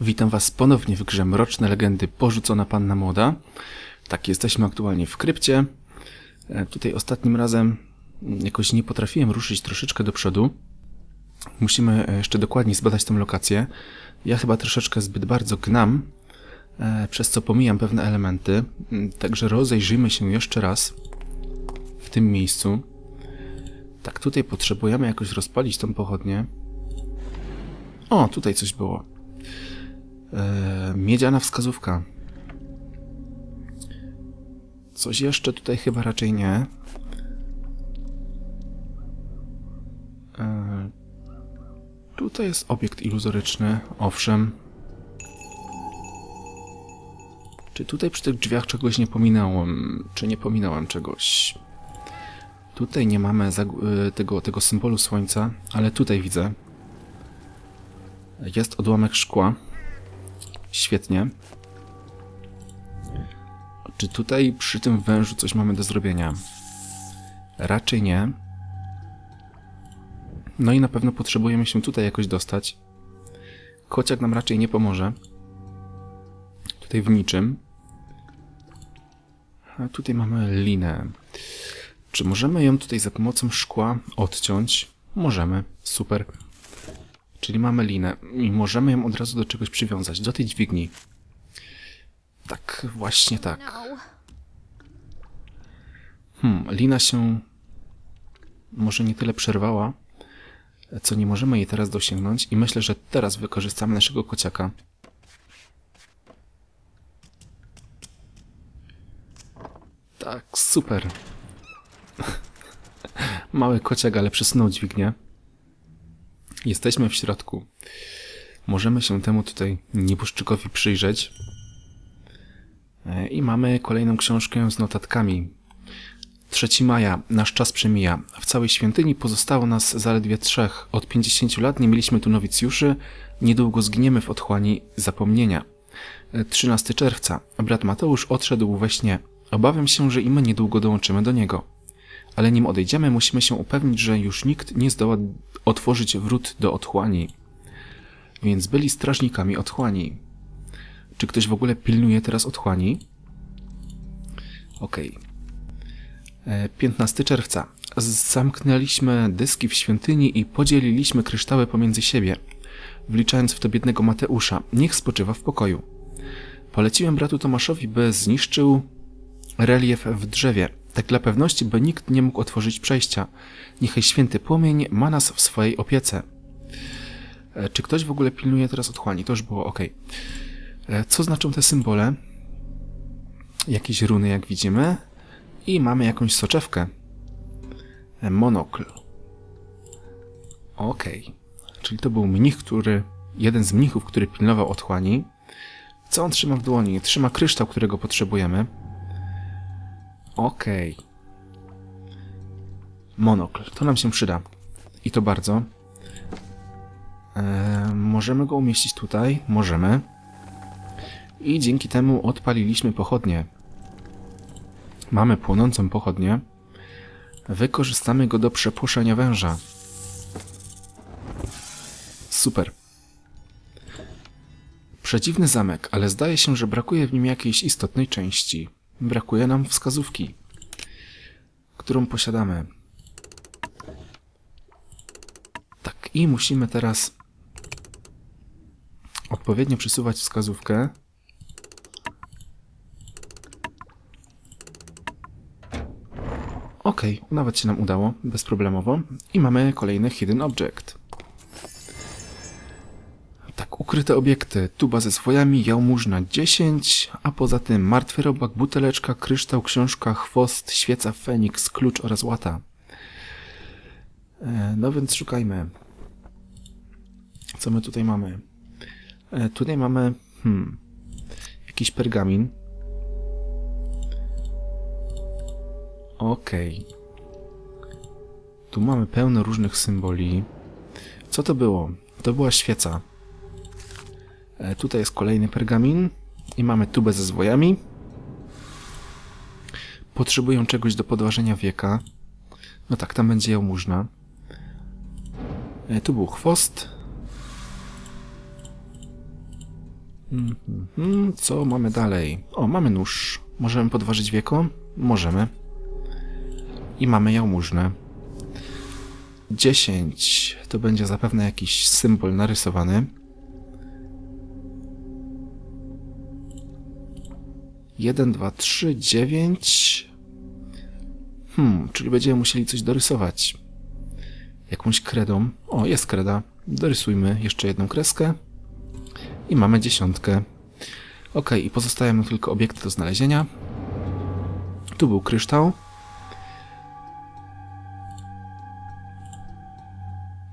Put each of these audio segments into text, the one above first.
Witam Was ponownie w grze Mroczne Legendy Porzucona Panna Młoda. Tak, jesteśmy aktualnie w krypcie. E, Tutaj ostatnim razem jakoś nie potrafiłem ruszyć troszeczkę do przodu. Musimy e, jeszcze dokładniej zbadać tę lokację. Ja chyba troszeczkę zbyt bardzo gnam, e, przez co pomijam pewne elementy. Mm, Także rozejrzyjmy się jeszcze raz w tym miejscu. Tak, tutaj potrzebujemy jakoś rozpalić tą pochodnię. O, tutaj coś było. E, miedziana wskazówka. Coś jeszcze tutaj chyba raczej nie. E, tutaj jest obiekt iluzoryczny, owszem. Czy tutaj przy tych drzwiach czegoś nie pominąłem? Czy nie pominąłem czegoś? Tutaj nie mamy e, tego, tego symbolu słońca, ale tutaj widzę. Jest odłamek szkła. Świetnie. Czy tutaj przy tym wężu coś mamy do zrobienia? Raczej nie. No i na pewno potrzebujemy się tutaj jakoś dostać. Kociak nam raczej nie pomoże. Tutaj w niczym. A tutaj mamy linę. Czy możemy ją tutaj za pomocą szkła odciąć? Możemy. Super. Czyli mamy linę i możemy ją od razu do czegoś przywiązać, do tej dźwigni. Tak, właśnie tak. Hmm, lina się może nie tyle przerwała, co nie możemy jej teraz dosięgnąć i myślę, że teraz wykorzystamy naszego kociaka. Tak, super. Mały kociak, ale przesunął dźwignię. Jesteśmy w środku. Możemy się temu tutaj nieboszczykowi przyjrzeć. E, I mamy kolejną książkę z notatkami. 3 maja, nasz czas przemija. W całej świątyni pozostało nas zaledwie trzech. Od 50 lat nie mieliśmy tu nowicjuszy. Niedługo zginiemy w otchłani zapomnienia. E, 13 czerwca. Brat Mateusz odszedł we śnie. Obawiam się, że i my niedługo dołączymy do niego. Ale nim odejdziemy, musimy się upewnić, że już nikt nie zdoła otworzyć wrót do otchłani. Więc byli strażnikami otchłani. Czy ktoś w ogóle pilnuje teraz otchłani? Okej. E, 15 czerwca. Zamknęliśmy dyski w świątyni i podzieliliśmy kryształy pomiędzy siebie, wliczając w to biednego Mateusza. Niech spoczywa w pokoju. Poleciłem bratu Tomaszowi, by zniszczył relief w drzewie. Tak dla pewności, by nikt nie mógł otworzyć przejścia. Niechaj święty płomień ma nas w swojej opiece. E, Czy ktoś w ogóle pilnuje teraz otchłani? To już było ok. Co znaczą te symbole? Jakieś runy, jak widzimy. I mamy jakąś soczewkę. E, Monokl. Ok. Czyli to był mnich, który... Jeden z mnichów, który pilnował otchłani. Co on trzyma w dłoni? Trzyma kryształ, którego potrzebujemy. Okej. Monokl. To nam się przyda. I to bardzo. Eee, możemy go umieścić tutaj. Możemy. I dzięki temu odpaliliśmy pochodnie. Mamy płonącą pochodnię. Wykorzystamy go do przepłoszenia węża. Super. Przedziwny zamek, ale zdaje się, że brakuje w nim jakiejś istotnej części. Brakuje nam wskazówki, którą posiadamy. Tak, i musimy teraz odpowiednio przesuwać wskazówkę. Ok, nawet się nam udało, bezproblemowo. I mamy kolejny Hidden Object. Ukryte obiekty. Tuba ze swojami, jałmużna 10, a poza tym martwy robak, buteleczka, kryształ, książka, chwost, świeca, feniks, klucz oraz łata. E, No więc szukajmy. Co my tutaj mamy? E, Tutaj mamy hmm, jakiś pergamin. Okej. Tu mamy pełno różnych symboli. Co to było? To była świeca. E, Tutaj jest kolejny pergamin i mamy tubę ze zwojami. Potrzebują czegoś do podważenia wieka. No tak, tam będzie jałmużna. E, Tu był chwost. Mhm, Co mamy dalej? O, mamy nóż. Możemy podważyć wieko? Możemy. I mamy jałmużnę. 10 to będzie zapewne jakiś symbol narysowany. Jeden, dwa, trzy, dziewięć. Hmm, czyli będziemy musieli coś dorysować. Jakąś kredą. O, jest kreda. Dorysujmy jeszcze jedną kreskę. I mamy dziesiątkę. Ok, i pozostają nam tylko obiekty do znalezienia. Tu był kryształ.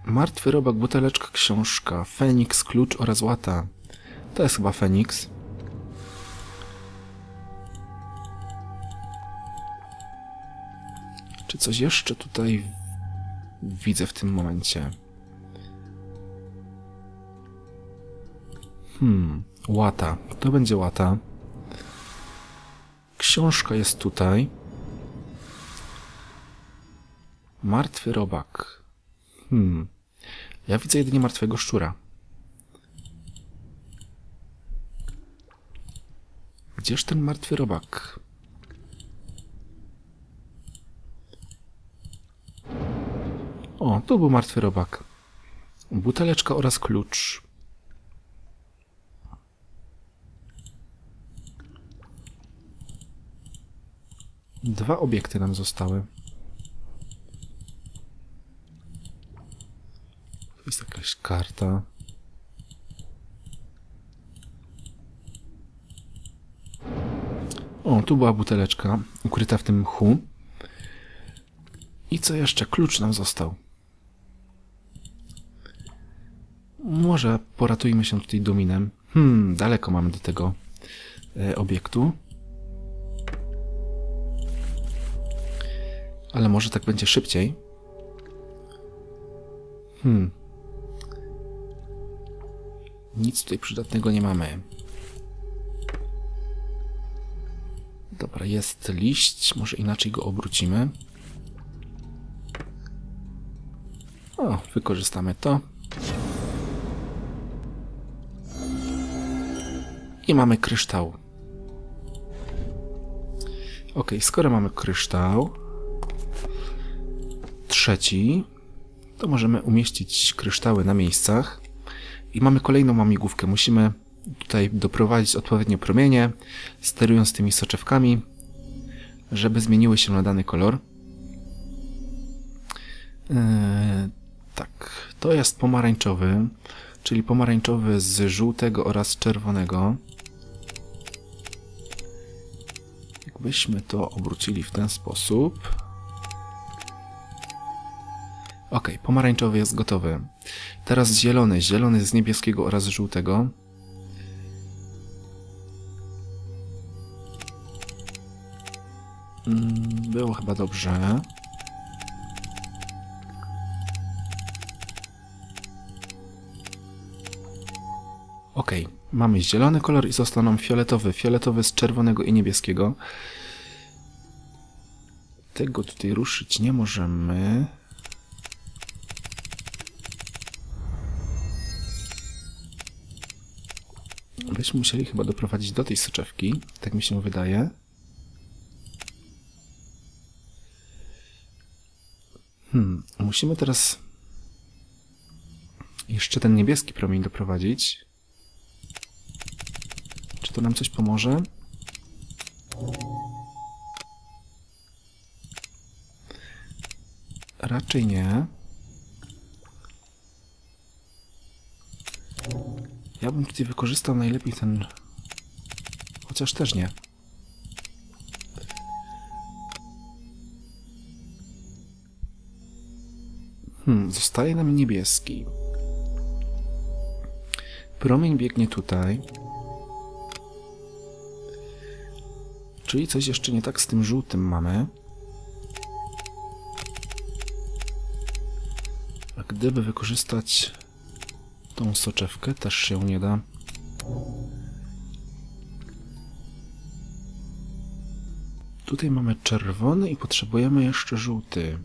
Martwy robak, buteleczka, książka, Feniks, klucz oraz łata. To jest chyba Feniks. Czy coś jeszcze tutaj widzę w tym momencie? Hmm, łata. To będzie łata. Książka jest tutaj. Martwy robak. Hmm. Ja widzę jedynie martwego szczura. Gdzież ten martwy robak? O, tu był martwy robak. Buteleczka oraz klucz. Dwa obiekty nam zostały. Tu jest jakaś karta. O, tu była buteleczka ukryta w tym mchu. I co jeszcze? Klucz nam został. Może poratujmy się tutaj dominem. Hmm, daleko mamy do tego e, obiektu. Ale może tak będzie szybciej. Hmm. Nic tutaj przydatnego nie mamy. Dobra, jest liść. Może inaczej go obrócimy. O, wykorzystamy to. I mamy kryształ. Ok, skoro mamy kryształ, trzeci, to możemy umieścić kryształy na miejscach. I mamy kolejną mamigłówkę. Musimy tutaj doprowadzić odpowiednio promienie, sterując tymi soczewkami, żeby zmieniły się na dany kolor. Yy, tak, to jest pomarańczowy, czyli pomarańczowy z żółtego oraz czerwonego. Jakbyśmy to obrócili w ten sposób. Ok, pomarańczowy jest gotowy. Teraz zielony, zielony z niebieskiego oraz żółtego. Mm, było chyba dobrze. Ok, mamy zielony kolor i został nam fioletowy. Fioletowy z czerwonego i niebieskiego. Tego tutaj ruszyć nie możemy. Byśmy musieli chyba doprowadzić do tej soczewki, tak mi się wydaje. Hmm, musimy teraz jeszcze ten niebieski promień doprowadzić. To nam coś pomoże? Raczej nie. Ja bym tutaj wykorzystał najlepiej ten... Chociaż też nie. Hmm, zostaje nam niebieski. Promień biegnie tutaj. Czyli coś jeszcze nie tak z tym żółtym mamy. A gdyby wykorzystać tą soczewkę, też się nie da. Tutaj mamy czerwony i potrzebujemy jeszcze żółty.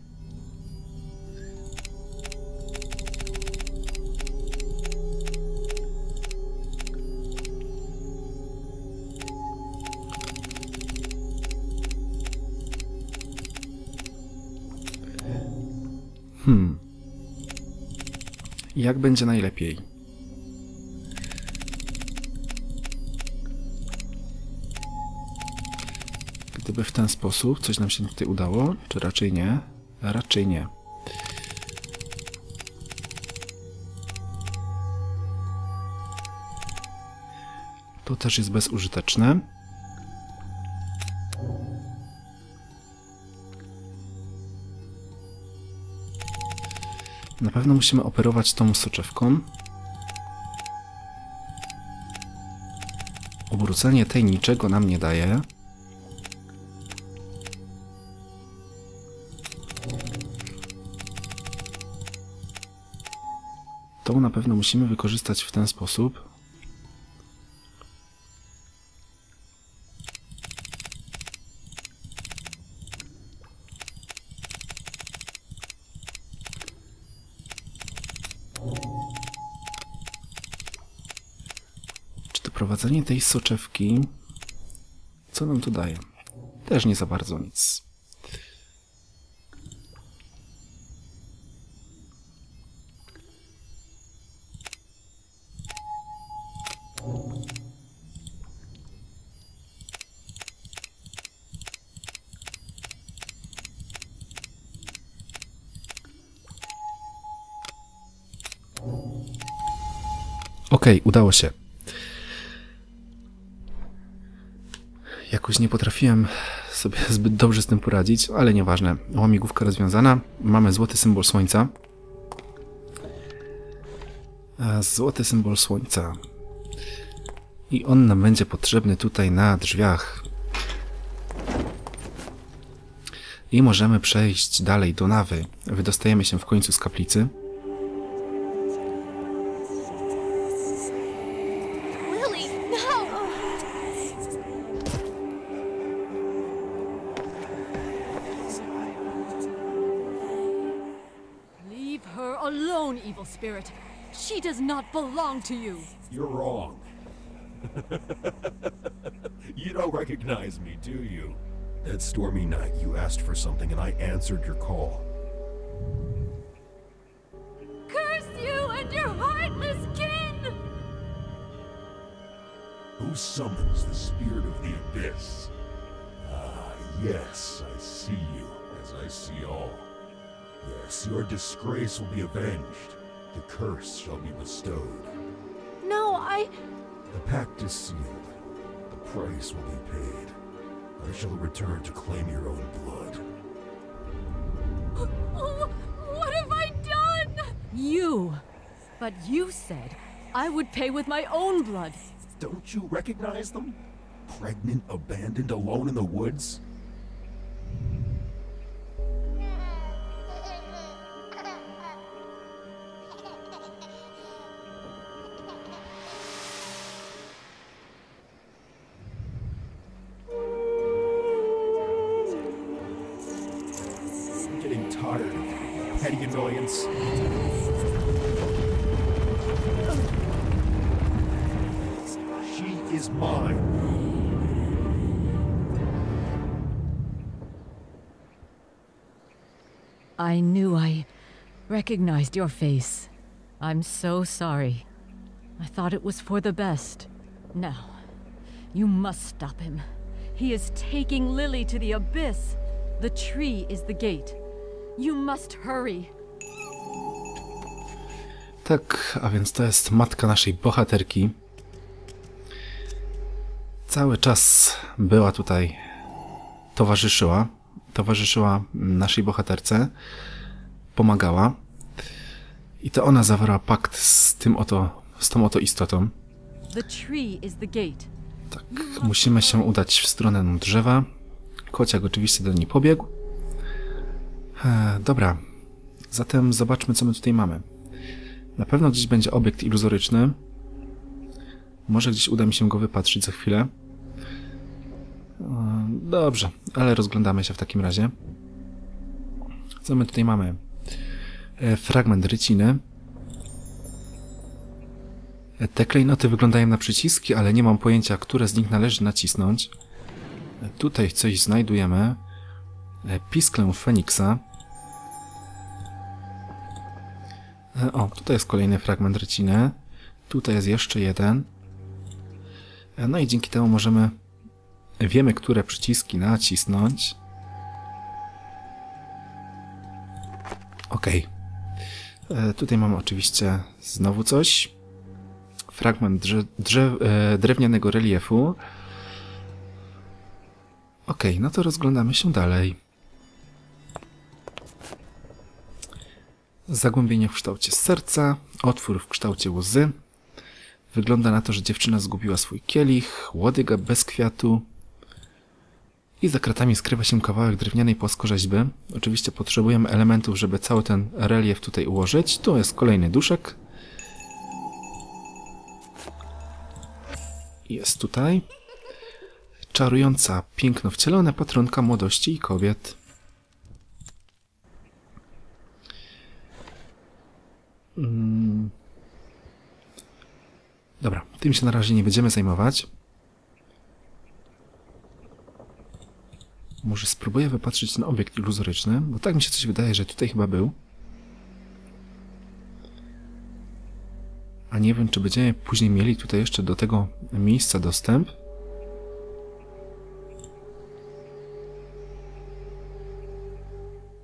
Hmm. Jak będzie najlepiej? Gdyby w ten sposób coś nam się tutaj udało, czy raczej nie? Raczej nie. To też jest bezużyteczne. Na pewno musimy operować tą soczewką. Obrócenie tej niczego nam nie daje. To na pewno musimy wykorzystać w ten sposób. Czy doprowadzenie tej soczewki... Co nam to daje? Też nie za bardzo nic. Okej, udało się. Jakoś nie potrafiłem sobie zbyt dobrze z tym poradzić, ale nieważne. Łamigłówka rozwiązana. Mamy złoty symbol słońca. Złoty symbol słońca. I on nam będzie potrzebny tutaj na drzwiach. I możemy przejść dalej do nawy. Wydostajemy się w końcu z kaplicy. Belong to you. You're wrong. you don't recognize me, do you? That stormy night, you asked for something and I answered your call. Curse you and your heartless kin! Who summons the spirit of the abyss? Ah, yes, I see you, as I see all. Yes, your disgrace will be avenged. The curse shall be bestowed. No, I. The pact is sealed. The price will be paid. I shall return to claim your own blood. Oh, what have I done? You. But you said I would pay with my own blood. Don't you recognize them? Pregnant, abandoned, alone in the woods? I knew I recognized your face. I'm so sorry. I thought it was for the best. Now, you must stop him. He is taking Lily to the abyss. The tree is the gate. You must hurry. Tak, a więc to jest matka naszej bohaterki. Cały czas była tutaj, towarzyszyła, towarzyszyła naszej bohaterce, pomagała. I to ona zawarła pakt z tym oto, z tą oto istotą. Tak, musimy się udać w stronę drzewa. Kociak oczywiście do niej pobiegł. E, dobra, zatem zobaczmy, co my tutaj mamy. Na pewno gdzieś będzie obiekt iluzoryczny. Może gdzieś uda mi się go wypatrzyć za chwilę. Dobrze, ale rozglądamy się w takim razie. Co my tutaj mamy? E, Fragment ryciny. E, Te klejnoty wyglądają na przyciski, ale nie mam pojęcia, które z nich należy nacisnąć. E, Tutaj coś znajdujemy. Pisklę Feniksa. O, tutaj jest kolejny fragment ryciny. Tutaj jest jeszcze jeden. No i dzięki temu możemy... Wiemy, które przyciski nacisnąć. Okej. E, Tutaj mamy oczywiście znowu coś. Fragment drze e, drewnianego reliefu. Okej, no to rozglądamy się dalej. Zagłębienie w kształcie serca, otwór w kształcie łzy. Wygląda na to, że dziewczyna zgubiła swój kielich, łodyga bez kwiatu. I za kratami skrywa się kawałek drewnianej płaskorzeźby. Oczywiście potrzebujemy elementów, żeby cały ten relief tutaj ułożyć. Tu jest kolejny duszek. Jest tutaj. Czarująca, piękno wcielone patronka młodości i kobiet. Mm. Dobra, tym się na razie nie będziemy zajmować. Może spróbuję wypatrzyć ten obiekt iluzoryczny, bo tak mi się coś wydaje, że tutaj chyba był. A nie wiem, czy będziemy później mieli tutaj jeszcze do tego miejsca dostęp.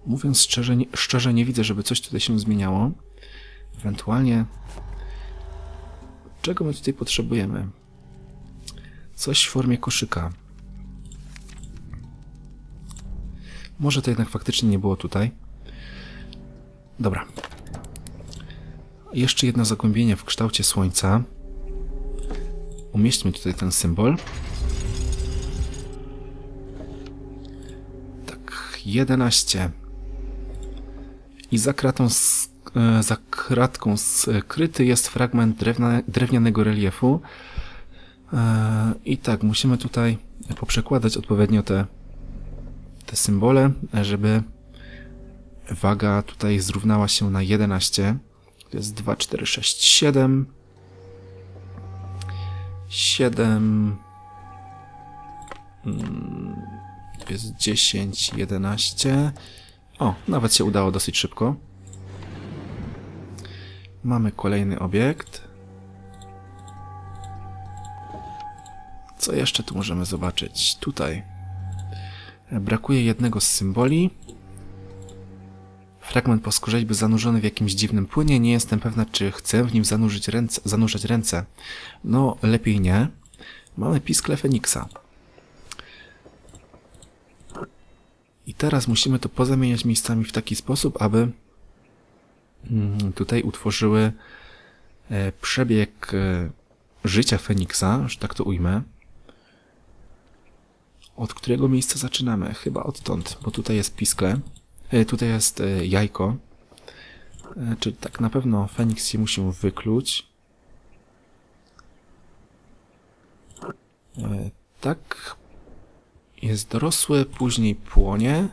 Mówiąc szczerze, nie, szczerze, nie widzę, żeby coś tutaj się zmieniało. Ewentualnie, czego my tutaj potrzebujemy? Coś w formie koszyka. Może to jednak faktycznie nie było tutaj. Dobra. Jeszcze jedno zagłębienie w kształcie słońca. Umieśćmy tutaj ten symbol. Tak, 11. I za kratą, s- e, za kratką skryty jest fragment drewna, drewnianego reliefu. E, I tak, musimy tutaj poprzekładać odpowiednio te, te symbole, żeby waga tutaj zrównała się na 11. To jest 2, 4, 6, 7. 7. Mm, To jest 10, 11. O, nawet się udało dosyć szybko. Mamy kolejny obiekt. Co jeszcze tu możemy zobaczyć? Tutaj. Brakuje jednego z symboli. Fragment płaskorzeźby zanurzony w jakimś dziwnym płynie. Nie jestem pewna, czy chcę w nim zanurzyć ręce, zanurzać ręce. No, lepiej nie. Mamy piskle Feniksa. I teraz musimy to pozamieniać miejscami w taki sposób, aby mm, tutaj utworzyły e, przebieg e, życia Feniksa, że tak to ujmę. Od którego miejsca zaczynamy? Chyba odtąd, bo tutaj jest piskle. E, Tutaj jest e, jajko. E, Czyli tak na pewno Feniks się musi wykluć. Tak. Jest dorosły, później płonie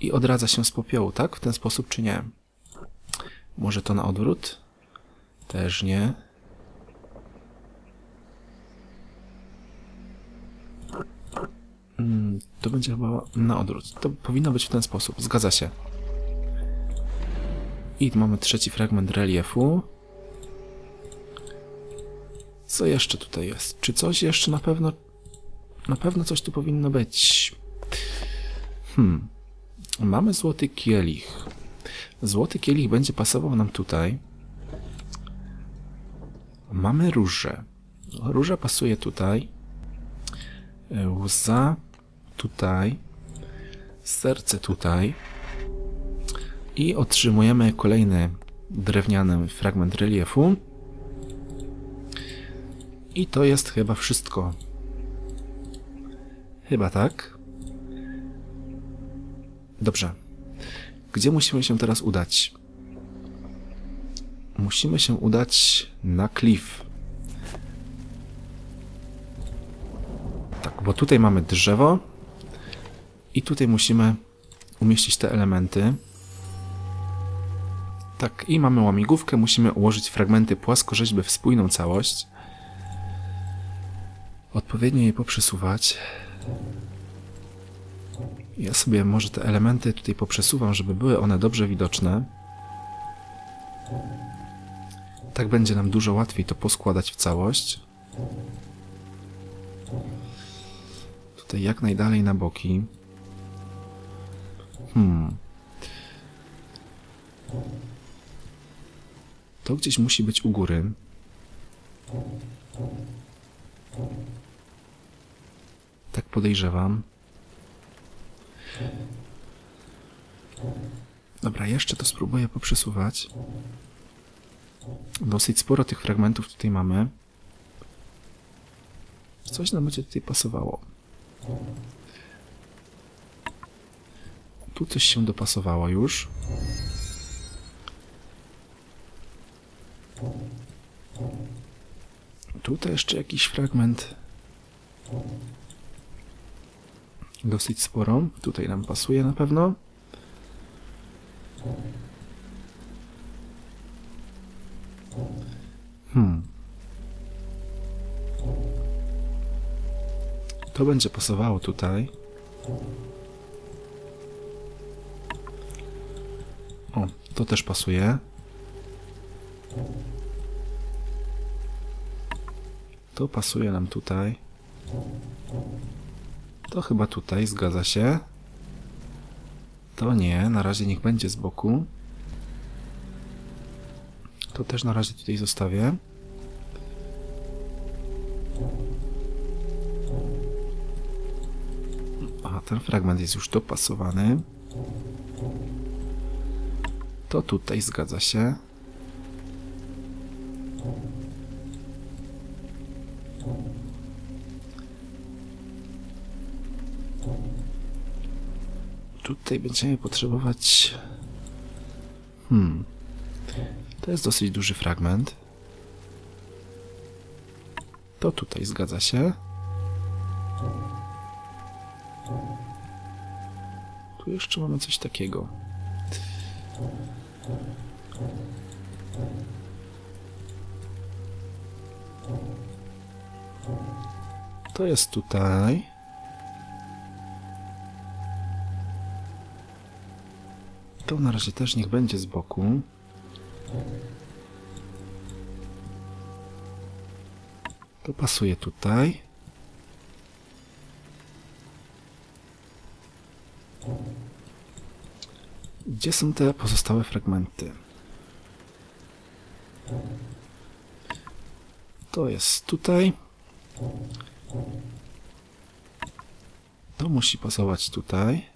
i odradza się z popiołu, tak? W ten sposób czy nie? Może to na odwrót? Też nie. Będzie chyba na odwrót. To powinno być w ten sposób. Zgadza się. I mamy trzeci fragment reliefu. Co jeszcze tutaj jest? Czy coś jeszcze na pewno... Na pewno coś tu powinno być. Hmm. Mamy złoty kielich. Złoty kielich będzie pasował nam tutaj. Mamy różę. Róża pasuje tutaj. Łza tutaj. Serce tutaj. I otrzymujemy kolejny drewniany fragment reliefu. I to jest chyba wszystko. Chyba tak. Dobrze. Gdzie musimy się teraz udać? Musimy się udać na klif. Tak, bo tutaj mamy drzewo i tutaj musimy umieścić te elementy. Tak, i mamy łamigłówkę, musimy ułożyć fragmenty płaskorzeźby w spójną całość. Odpowiednio je poprzesuwać. Ja sobie może te elementy tutaj poprzesuwam, żeby były one dobrze widoczne. Tak będzie nam dużo łatwiej to poskładać w całość. Tutaj jak najdalej na boki. Hmm. To gdzieś musi być u góry. Tak podejrzewam. Dobra, jeszcze to spróbuję poprzesuwać. Dosyć sporo tych fragmentów tutaj mamy. Coś nam będzie tutaj pasowało. Tu coś się dopasowało już. Tutaj jeszcze jakiś fragment. Dosyć sporo. Tutaj nam pasuje na pewno. Hmm. To będzie pasowało tutaj. O, to też pasuje. To pasuje nam tutaj. To chyba tutaj, zgadza się. To nie, na razie niech będzie z boku. To też na razie tutaj zostawię. A ten fragment jest już dopasowany. To tutaj zgadza się. Tutaj będziemy potrzebować. Hmm. To jest dosyć duży fragment. To tutaj zgadza się. Tu jeszcze mamy coś takiego. To jest tutaj. To na razie też niech będzie z boku. To pasuje tutaj. Gdzie są te pozostałe fragmenty? To jest tutaj. To musi pasować tutaj.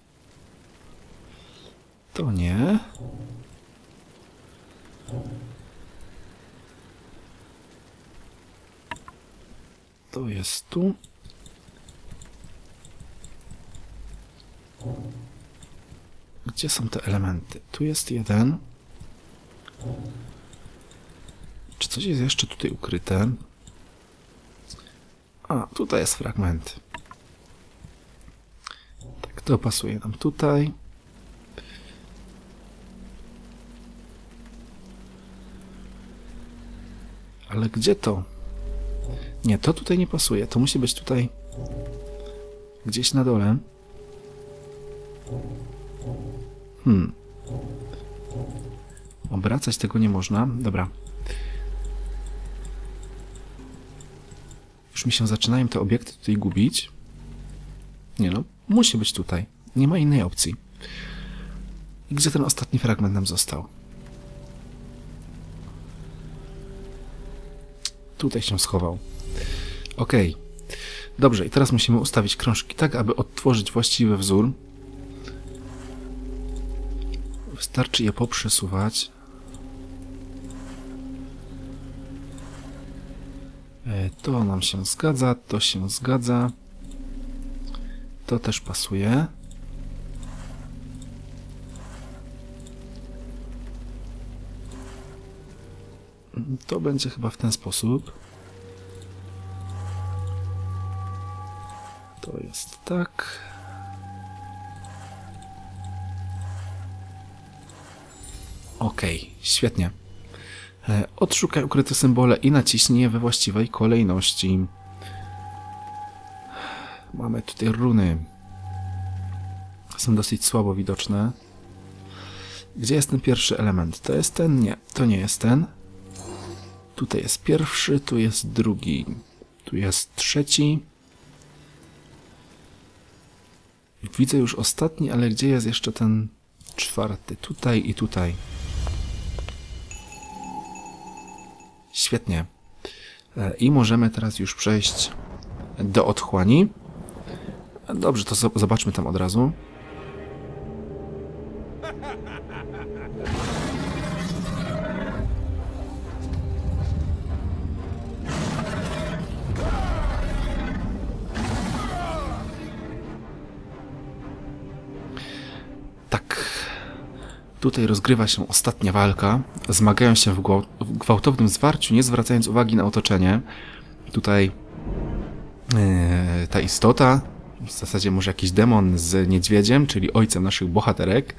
To nie. To jest tu. Gdzie są te elementy? Tu jest jeden. Czy coś jest jeszcze tutaj ukryte? A, tutaj jest fragment. Tak, to pasuje nam tutaj. Ale gdzie to? Nie, to tutaj nie pasuje. To musi być tutaj gdzieś na dole. Hmm. Obracać tego nie można. Dobra. Już mi się zaczynają te obiekty tutaj gubić. Nie no, musi być tutaj. Nie ma innej opcji. I gdzie ten ostatni fragment nam został? Tutaj się schował. Ok. Dobrze, i teraz musimy ustawić krążki tak, aby odtworzyć właściwy wzór. Wystarczy je poprzesuwać. E, to nam się zgadza, to się zgadza. To też pasuje. To będzie chyba w ten sposób. To jest tak. Ok, świetnie. E, odszukaj ukryte symbole i naciśnij je we właściwej kolejności. Mamy tutaj runy. Są dosyć słabo widoczne. Gdzie jest ten pierwszy element? To jest ten? Nie, to nie jest ten. Tutaj jest pierwszy, tu jest drugi, tu jest trzeci. Widzę już ostatni, ale gdzie jest jeszcze ten czwarty? Tutaj i tutaj. Świetnie. E, I możemy teraz już przejść do otchłani. Dobrze, to zo- zobaczmy tam od razu. Tutaj rozgrywa się ostatnia walka. Zmagają się w, gwał- w gwałtownym zwarciu, nie zwracając uwagi na otoczenie. Tutaj e, ta istota, w zasadzie może jakiś demon z niedźwiedziem, czyli ojcem naszych bohaterek.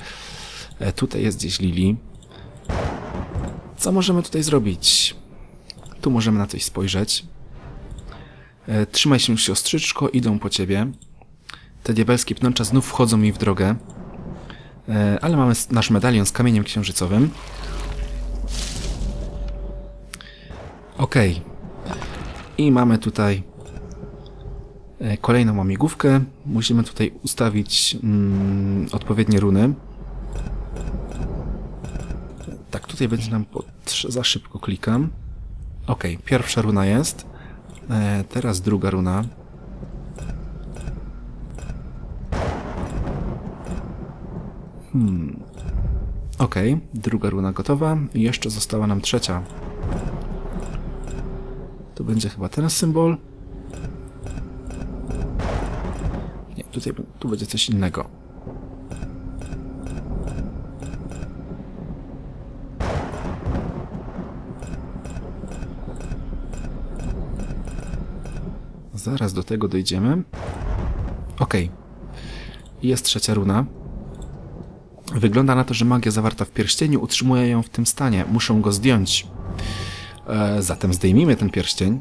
E, tutaj jest gdzieś Lili. Co możemy tutaj zrobić? Tu możemy na coś spojrzeć. E, trzymaj się siostrzyczko, idą po ciebie. Te diabelskie pnącza znów wchodzą mi w drogę. E, ale mamy nasz medalion z kamieniem księżycowym. Okej. I mamy tutaj e, kolejną łamigłówkę. Musimy tutaj ustawić mm, odpowiednie runy. Tak, tutaj będzie nam za szybko klikam. Okej, pierwsza runa jest. E, teraz druga runa. Okej, druga runa gotowa. Jeszcze została nam trzecia. To będzie chyba ten symbol. Nie, tutaj tu będzie coś innego. Zaraz do tego dojdziemy. Okej. Jest trzecia runa. Wygląda na to, że magia zawarta w pierścieniu utrzymuje ją w tym stanie. Muszą go zdjąć. E, zatem zdejmijmy ten pierścień.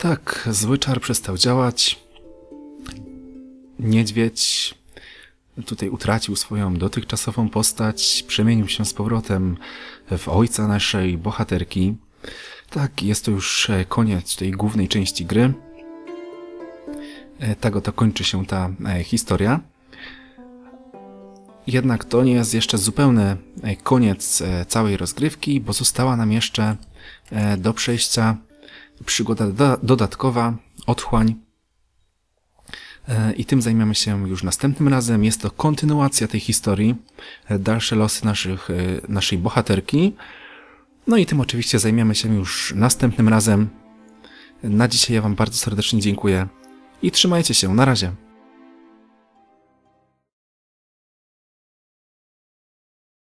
Tak, zły czar przestał działać. Niedźwiedź tutaj utracił swoją dotychczasową postać, przemienił się z powrotem w ojca naszej bohaterki. Tak, jest to już e, koniec tej głównej części gry. E, Tak oto kończy się ta e, historia. Jednak to nie jest jeszcze zupełny koniec całej rozgrywki, bo została nam jeszcze do przejścia przygoda doda- dodatkowa, otchłań. E, I tym zajmiemy się już następnym razem. Jest to kontynuacja tej historii, e, dalsze losy naszych, e, naszej bohaterki. No i tym oczywiście zajmiemy się już następnym razem. Na dzisiaj ja Wam bardzo serdecznie dziękuję i trzymajcie się. Na razie.